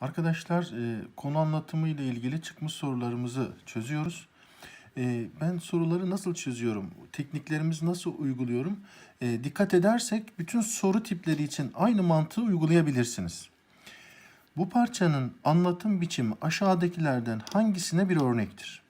Arkadaşlar e, konu anlatımı ile ilgili çıkmış sorularımızı çözüyoruz. E, ben soruları nasıl çözüyorum, tekniklerimizi nasıl uyguluyorum? E, dikkat edersek bütün soru tipleri için aynı mantığı uygulayabilirsiniz. Bu parçanın anlatım biçimi aşağıdakilerden hangisine bir örnektir?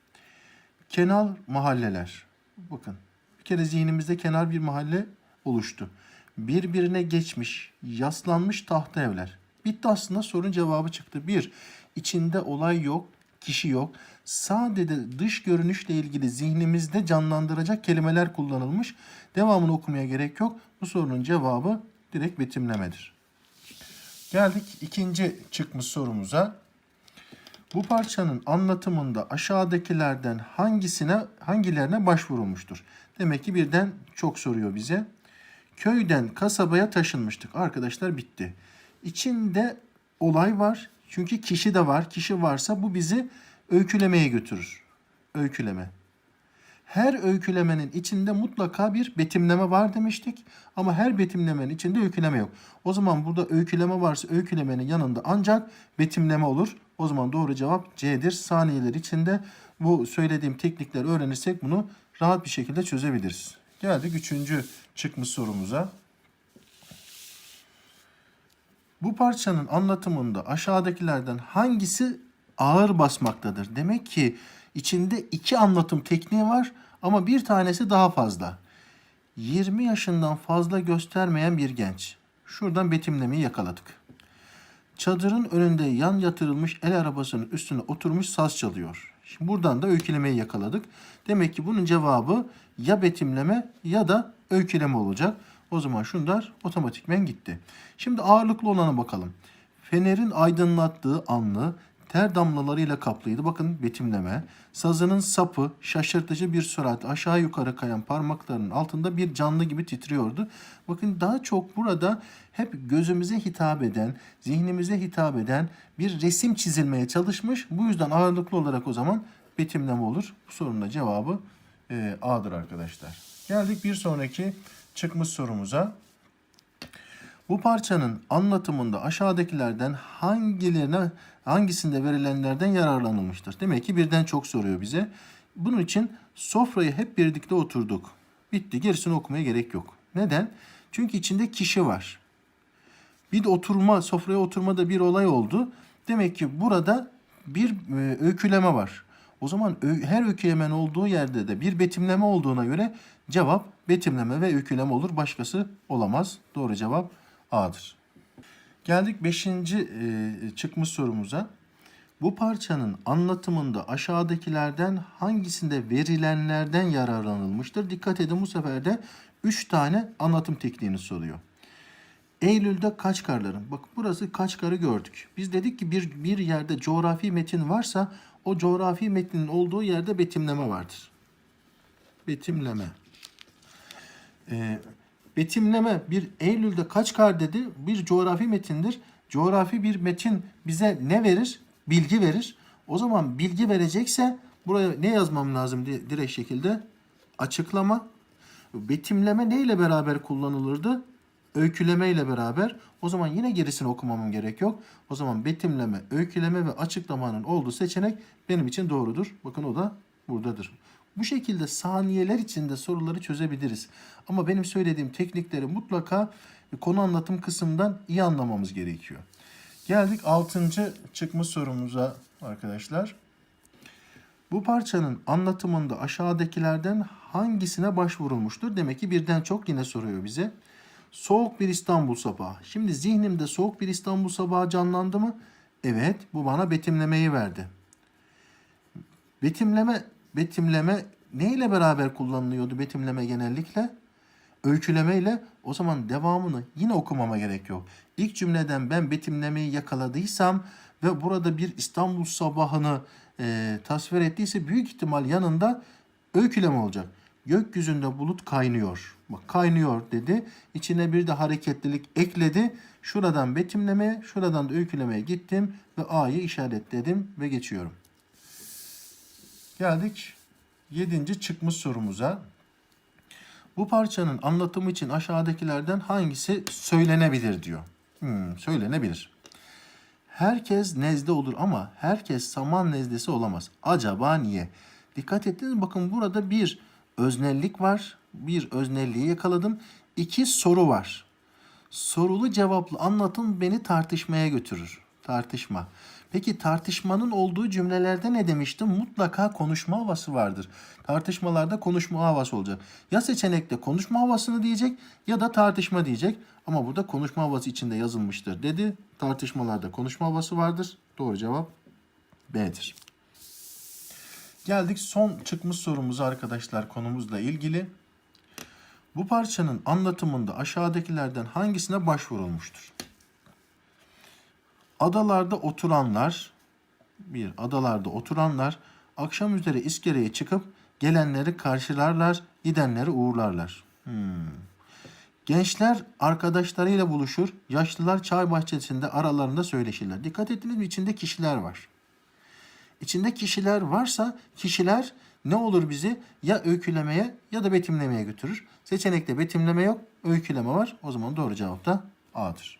Kenar mahalleler. Bakın bir kere zihnimizde kenar bir mahalle oluştu. Birbirine geçmiş, yaslanmış tahta evler. Bitti aslında sorun cevabı çıktı. Bir, içinde olay yok, kişi yok. Sadece dış görünüşle ilgili zihnimizde canlandıracak kelimeler kullanılmış. Devamını okumaya gerek yok. Bu sorunun cevabı direkt betimlemedir. Geldik ikinci çıkmış sorumuza. Bu parçanın anlatımında aşağıdakilerden hangisine hangilerine başvurulmuştur? Demek ki birden çok soruyor bize. Köyden kasabaya taşınmıştık. Arkadaşlar bitti. İçinde olay var. Çünkü kişi de var. Kişi varsa bu bizi öykülemeye götürür. Öyküleme. Her öykülemenin içinde mutlaka bir betimleme var demiştik. Ama her betimlemenin içinde öyküleme yok. O zaman burada öyküleme varsa öykülemenin yanında ancak betimleme olur. O zaman doğru cevap C'dir. Saniyeler içinde bu söylediğim teknikleri öğrenirsek bunu rahat bir şekilde çözebiliriz. Geldik üçüncü çıkmış sorumuza. Bu parçanın anlatımında aşağıdakilerden hangisi ağır basmaktadır? Demek ki içinde iki anlatım tekniği var ama bir tanesi daha fazla. 20 yaşından fazla göstermeyen bir genç. Şuradan betimlemeyi yakaladık. Çadırın önünde yan yatırılmış el arabasının üstüne oturmuş saz çalıyor. Şimdi buradan da öykülemeyi yakaladık. Demek ki bunun cevabı ya betimleme ya da öyküleme olacak. O zaman şunlar otomatikmen gitti. Şimdi ağırlıklı olana bakalım. Fenerin aydınlattığı anlı ter damlalarıyla kaplıydı. Bakın betimleme. Sazının sapı şaşırtıcı bir sürat aşağı yukarı kayan parmaklarının altında bir canlı gibi titriyordu. Bakın daha çok burada hep gözümüze hitap eden, zihnimize hitap eden bir resim çizilmeye çalışmış. Bu yüzden ağırlıklı olarak o zaman betimleme olur. Bu sorunun da cevabı e, A'dır arkadaşlar. Geldik bir sonraki çıkmış sorumuza. Bu parçanın anlatımında aşağıdakilerden hangilerine hangisinde verilenlerden yararlanılmıştır? Demek ki birden çok soruyor bize. Bunun için sofraya hep birlikte oturduk. Bitti. Gerisini okumaya gerek yok. Neden? Çünkü içinde kişi var. Bir de oturma, sofraya oturmada bir olay oldu. Demek ki burada bir e, öyküleme var. O zaman her öykülemen olduğu yerde de bir betimleme olduğuna göre cevap betimleme ve öyküleme olur. Başkası olamaz. Doğru cevap A'dır. Geldik 5. çıkmış sorumuza. Bu parçanın anlatımında aşağıdakilerden hangisinde verilenlerden yararlanılmıştır? Dikkat edin bu sefer de 3 tane anlatım tekniğini soruyor. Eylül'de Kaçkarların. Bak burası Kaçkar'ı gördük. Biz dedik ki bir, bir yerde coğrafi metin varsa o coğrafi metnin olduğu yerde betimleme vardır. Betimleme. Ee, betimleme bir Eylül'de Kaçkar dedi bir coğrafi metindir. Coğrafi bir metin bize ne verir? Bilgi verir. O zaman bilgi verecekse buraya ne yazmam lazım di- direkt şekilde? Açıklama. Betimleme neyle beraber kullanılırdı? Öyküleme ile beraber. O zaman yine gerisini okumamın gerek yok. O zaman betimleme, öyküleme ve açıklamanın olduğu seçenek benim için doğrudur. Bakın o da buradadır. Bu şekilde saniyeler içinde soruları çözebiliriz. Ama benim söylediğim teknikleri mutlaka konu anlatım kısmından iyi anlamamız gerekiyor. Geldik 6. çıkmış sorumuza arkadaşlar. Bu parçanın anlatımında aşağıdakilerden hangisine başvurulmuştur? Demek ki birden çok yine soruyor bize. Soğuk bir İstanbul sabahı. Şimdi zihnimde soğuk bir İstanbul sabahı canlandı mı? Evet, bu bana betimlemeyi verdi. Betimleme, betimleme neyle beraber kullanılıyordu betimleme genellikle? Öykülemeyle o zaman devamını yine okumama gerek yok. İlk cümleden ben betimlemeyi yakaladıysam ve burada bir İstanbul sabahını e, tasvir ettiyse büyük ihtimal yanında öyküleme olacak. Gökyüzünde bulut kaynıyor. Bak kaynıyor dedi. İçine bir de hareketlilik ekledi. Şuradan betimlemeye, şuradan da öykülemeye gittim ve A'yı işaretledim ve geçiyorum. Geldik 7. çıkmış sorumuza. Bu parçanın anlatımı için aşağıdakilerden hangisi söylenebilir diyor. Hmm, söylenebilir. Herkes nezle olur ama herkes saman nezlesi olamaz. Acaba niye? Dikkat ettiniz? Bakın burada bir öznellik var. Bir öznelliği yakaladım. İki soru var. Sorulu cevaplı anlatım beni tartışmaya götürür. Tartışma. Peki tartışmanın olduğu cümlelerde ne demiştim? Mutlaka konuşma havası vardır. Tartışmalarda konuşma havası olacak. Ya seçenekte konuşma havasını diyecek ya da tartışma diyecek. Ama burada konuşma havası içinde yazılmıştır dedi. Tartışmalarda konuşma havası vardır. Doğru cevap B'dir. Geldik son çıkmış sorumuza arkadaşlar konumuzla ilgili. Bu parçanın anlatımında aşağıdakilerden hangisine başvurulmuştur? Adalarda oturanlar, bir adalarda oturanlar akşam üzeri iskeleye çıkıp gelenleri karşılarlar, gidenleri uğurlarlar. Hmm. Gençler arkadaşlarıyla buluşur, yaşlılar çay bahçesinde aralarında söyleşirler. Dikkat ettiniz mi? İçinde kişiler var. İçinde kişiler varsa kişiler ne olur bizi ya öykülemeye ya da betimlemeye götürür. Seçenekte betimleme yok, öyküleme var. O zaman doğru cevap da A'dır.